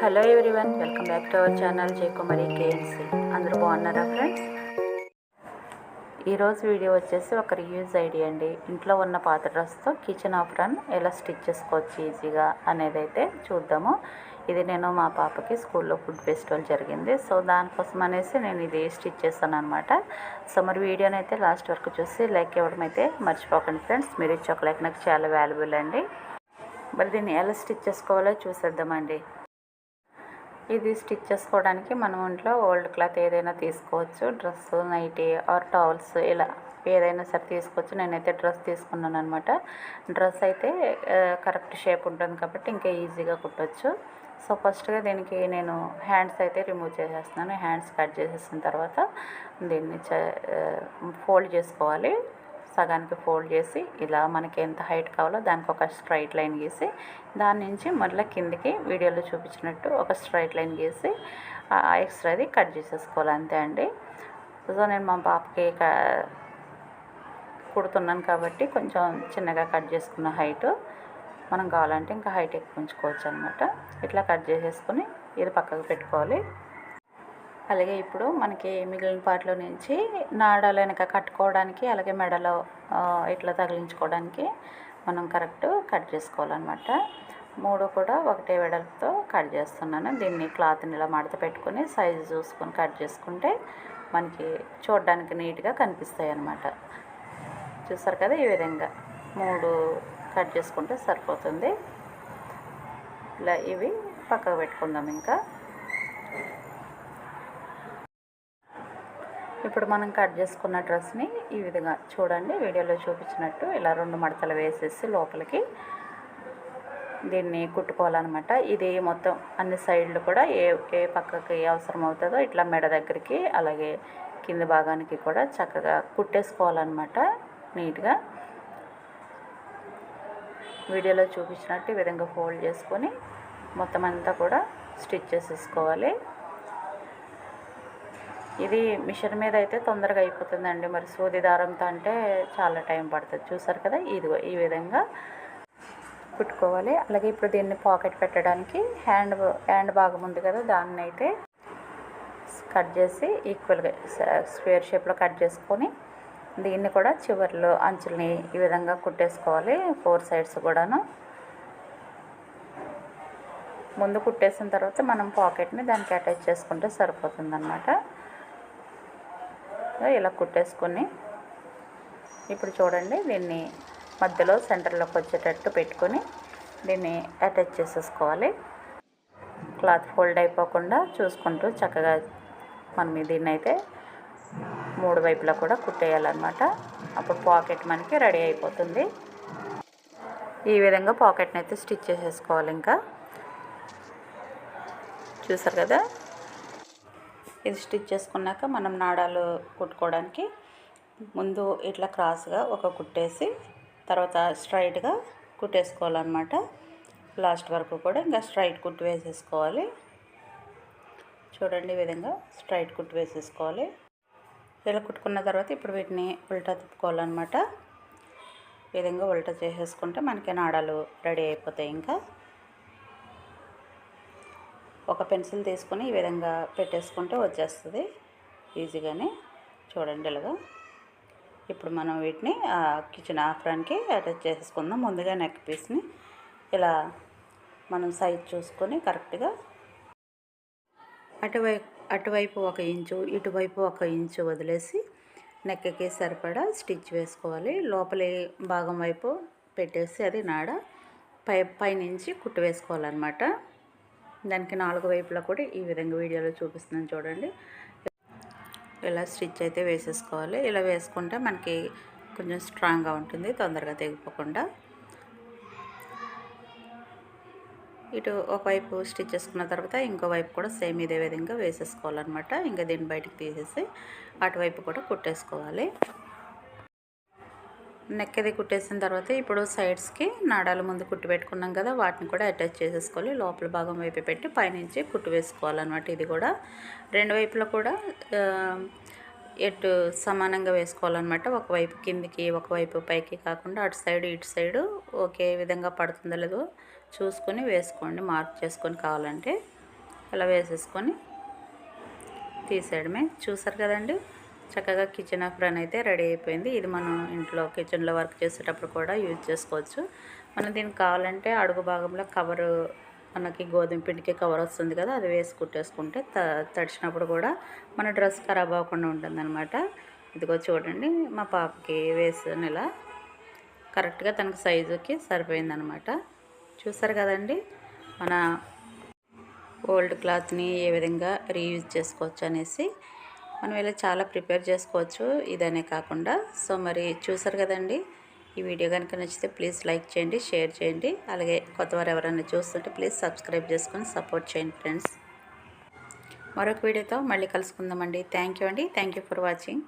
Hello everyone welcome back to our channel Jayakumari KNC అందరూ బాగున్నారా friends ఈరోజు video వచ్చేసి ఒక రివ్యూస్ ఐడియా అండి. ఇంట్లో ఉన్న పాత డ్రెస్తో కిచెన్ ఆఫ్రన్ ఎలా స్టిచ్ చేసుకోవచ్చు ఈజీగా అనేది అయితే చూద్దాము. ఇది నేను మా పాపకి స్కూల్లో ఫుడ్ ఫెస్టివల్ జరిగింది. సో దానికోసం అనేసి నేను ఇది స్టిచ్ చేస్తాను అనమాట సో మరి వీడియోని అయితే లాస్ట్ వరకు చూసి లైక్ ఇవ్వడం అయితే మర్చిపోకండి ఫ్రెండ్స్ మీరు ఇచ్చే ఒక లైక్ నాకు చాలా వాల్యుబుల్ అండి. మరి దీన్ని ఎలా స్టిచ్ చేసుకోవాలో చూసేద్దామండి. ఇది స్టిచ్ చేసుకోవడానికి మనం ఇంట్లో ఓల్డ్ క్లాత్ ఏదైనా తీసుకోవచ్చు. డ్రెస్ నైటీ ఆర్ టవల్స్ ఇలా ఏదైనా సరే తీసుకోవచ్చు. నేనైతే డ్రెస్ తీసుకున్నాను అనమాట డ్రెస్ అయితే కరెక్ట్ షేప్ ఉంటుంది కాబట్టి ఇంకా ఈజీగా కుట్టచ్చు. సో ఫస్ట్గా దీనికి నేను హ్యాండ్స్ అయితే రిమూవ్ చేసేస్తున్నాను. హ్యాండ్స్ కట్ చేసేసిన తర్వాత దీన్ని ఫోల్డ్ చేసుకోవాలి. సగానికి ఫోల్డ్ చేసి ఇలా మనకి ఎంత హైట్ కావాలో దానికి ఒక స్ట్రైట్ లైన్ గీసి దాని నుంచి మళ్ళీ కిందికి వీడియోలో చూపించినట్టు ఒక స్ట్రైట్ లైన్ గీసి ఆ ఎక్స్ట్రాది కట్ చేసేసుకోవాలి. అంతే అండి. సో నేను మా పాపకి క- కుడుతున్నాను కాబట్టి కొంచెం చిన్నగా కట్ చేసుకున్న హైట్ మనం కావాలంటే ఇంకా హైట్ ఎక్కువ ఉంచుకోవచ్చు అనమాట ఇట్లా కట్ చేసేసుకొని ఇది పక్కకు పెట్టుకోవాలి. అలాగే ఇప్పుడు మనకి మిగిలిన పార్ట్లో నుంచి నాడాలు వెనక కట్టుకోవడానికి అలాగే మెడలో ఇట్లా తగిలించుకోవడానికి మనం కరెక్ట్ కట్ చేసుకోవాలన్నమాట. మూడు కూడా ఒకటే వెడల్పుతో కట్ చేస్తున్నాను. దీన్ని క్లాత్ని ఇలా మడత పెట్టుకొని సైజు చూసుకొని కట్ చేసుకుంటే మనకి చూడడానికి నీట్గా కనిపిస్తాయి అన్నమాట చూసారు కదా ఈ విధంగా మూడు కట్ చేసుకుంటే సరిపోతుంది. ఇలా ఇవి పక్కకు పెట్టుకుందాం ఇంకా. ఇప్పుడు మనం కట్ చేసుకున్న డ్రెస్ని ఈ విధంగా చూడండి. వీడియోలో చూపించినట్టు ఇలా రెండు మడతలు వేసేసి లోపలికి దీన్ని కుట్టుకోవాలన్నమాట. ఇది మొత్తం అన్ని సైడ్లు కూడా ఏ ఏ పక్కకి అవసరం అవుతుందో ఇట్లా మెడ దగ్గరికి అలాగే కింద భాగానికి కూడా చక్కగా కుట్టేసుకోవాలన్నమాట నీట్గా. వీడియోలో చూపించినట్టు ఈ విధంగా ఫోల్డ్ చేసుకొని మొత్తం అంతా కూడా స్టిచ్ చేసేసుకోవాలి. ఇది మిషన్ మీద అయితే తొందరగా అయిపోతుందండి. మరి సూది దారంతో అంటే చాలా టైం పడుతుంది. చూసారు కదా? ఇదిగో ఈ విధంగా కుట్టుకోవాలి. అలాగే ఇప్పుడు దీన్ని పాకెట్ పెట్టడానికి హ్యాండ్ హ్యాండ్ భాగం ఉంది కదా? దాన్ని అయితే కట్ చేసి ఈక్వల్గా స్క్వేర్ షేప్లో కట్ చేసుకొని దీన్ని కూడా చివర్లో అంచుల్ని ఈ విధంగా కుట్టేసుకోవాలి. ఫోర్ సైడ్స్ కూడాను. ముందు కుట్టేసిన తర్వాత మనం పాకెట్ని దానికి అటాచ్ చేసుకుంటే సరిపోతుంది ఇలా కుట్టేసుకొని ఇప్పుడు చూడండి దీన్ని మధ్యలో సెంటర్లోకి వచ్చేటట్టు పెట్టుకొని దీన్ని అటాచ్ చేసేసుకోవాలి. క్లాత్ ఫోల్డ్ అయిపోకుండా చూసుకుంటూ చక్కగా మనం దీన్ని అయితే మూడు వైపులా కూడా కుట్టేయాలన్నమాట. అప్పుడు పాకెట్ మనకి రెడీ అయిపోతుంది. ఈ విధంగా పాకెట్ని అయితే స్టిచ్ చేసేసుకోవాలి ఇంకా. చూసారు కదా? ఇది స్టిచ్ చేసుకున్నాక మనం నాడాలు కుట్టుకోవడానికి ముందు ఇట్లా క్రాస్గా ఒక కుట్టేసి తర్వాత స్ట్రైట్గా కుట్టేసుకోవాలన్నమాట. లాస్ట్ వరకు కూడా ఇంకా స్ట్రైట్ కుట్టు వేసేసుకోవాలి. చూడండి ఈ విధంగా స్ట్రైట్ కుట్టు వేసేసుకోవాలి. ఇలా కుట్టుకున్న తర్వాత ఇప్పుడు వీటిని ఉల్టా తిప్పుకోవాలన్నమాట. ఈ విధంగా ఉల్టా చేసేసుకుంటే మనకి నాడాలు రెడీ అయిపోతాయి ఇంకా. ఒక పెన్సిల్ తీసుకొని ఈ విధంగా పెట్టేసుకుంటే వచ్చేస్తుంది. ఈజీగానే చూడండి ఇలాగా. ఇప్పుడు మనం వీటిని కిచెన్ ఆఫ్రాన్కి అటాచ్ చేసేసుకుందాం. ముందుగా నెక్ పీస్ని ఇలా మనం సైజ్ చూసుకొని కరెక్ట్గా అటువైపు అటువైపు ఒక ఇంచు ఇటువైపు ఒక ఇంచు వదిలేసి నెక్కకి సరిపడా స్టిచ్ వేసుకోవాలి. లోపలి భాగం వైపు పెట్టేసి అది నాడ పై పైనుంచి కుట్టు వేసుకోవాలన్నమాట. దానికి నాలుగు వైపులా కూడా ఈ విధంగా వీడియోలో చూపిస్తున్నాను చూడండి. ఇలా స్టిచ్ అయితే వేసేసుకోవాలి. ఇలా వేసుకుంటే మనకి కొంచెం స్ట్రాంగ్గా ఉంటుంది తొందరగా తెగిపోకుండా. ఇటు ఒకవైపు స్టిచ్ చేసుకున్న తర్వాత ఇంకో వైపు కూడా సేమ్ ఇదే విధంగా వేసేసుకోవాలన్నమాట. ఇంకా దీన్ని బయటకు తీసేసి అటువైపు కూడా కుట్టేసుకోవాలి. నెక్ అది కుట్టేసిన తర్వాత ఇప్పుడు సైడ్స్కి నాడాలు ముందు కుట్టి పెట్టుకున్నాం కదా వాటిని కూడా అటాచ్ చేసేసుకోవాలి. లోపల భాగం వైపు పెట్టి పైనుంచి కుట్టు వేసుకోవాలన్నమాట. ఇది కూడా రెండు వైపులా కూడా ఎటు సమానంగా వేసుకోవాలన్నమాట. ఒకవైపు కిందికి ఒకవైపు పైకి కాకుండా అటు సైడ్ ఇటు సైడు ఒకే విధంగా పడుతుందో లేదో చూసుకొని వేసుకోండి. మార్క్ చేసుకొని కావాలంటే ఇలా వేసేసుకొని తీసేయడమే. చూసారు కదండి? చక్కగా కిచెన్ అప్రాన్ అయితే రెడీ అయిపోయింది. ఇది మనం ఇంట్లో కిచెన్లో వర్క్ చేసేటప్పుడు కూడా యూజ్ చేసుకోవచ్చు. మనం దీనికి కావాలంటే అడుగు భాగంలో కవరు మనకి గోధుమ పిండికి కవర్ వస్తుంది కదా అది వేసి కుట్టేసుకుంటే త తడిచినప్పుడు కూడా మన డ్రెస్ ఖరాబ్ అవ్వకుండా ఉంటుందన్నమాట. ఇదిగో చూడండి మా పాపకి వేసిన ఇలా కరెక్ట్గా తనకు సైజుకి సరిపోయిందనమాట చూసారు కదండి మన ఓల్డ్ క్లాత్ని ఏ విధంగా రీయూజ్ చేసుకోవచ్చు అనేసి మనం ఇలా చాలా ప్రిపేర్ చేసుకోవచ్చు. ఇదనే కాకుండా. సో మరి చూసారు కదండి? ఈ వీడియో కనుక నచ్చితే ప్లీజ్ లైక్ చేయండి షేర్ చేయండి. అలాగే కొత్తవారు ఎవరైనా చూస్తుంటే ప్లీజ్ సబ్స్క్రైబ్ చేసుకొని సపోర్ట్ చేయండి ఫ్రెండ్స్. మరొక వీడియోతో మళ్ళీ కలుసుకుందామండి. థ్యాంక్ యూ అండి. Thank you for watching.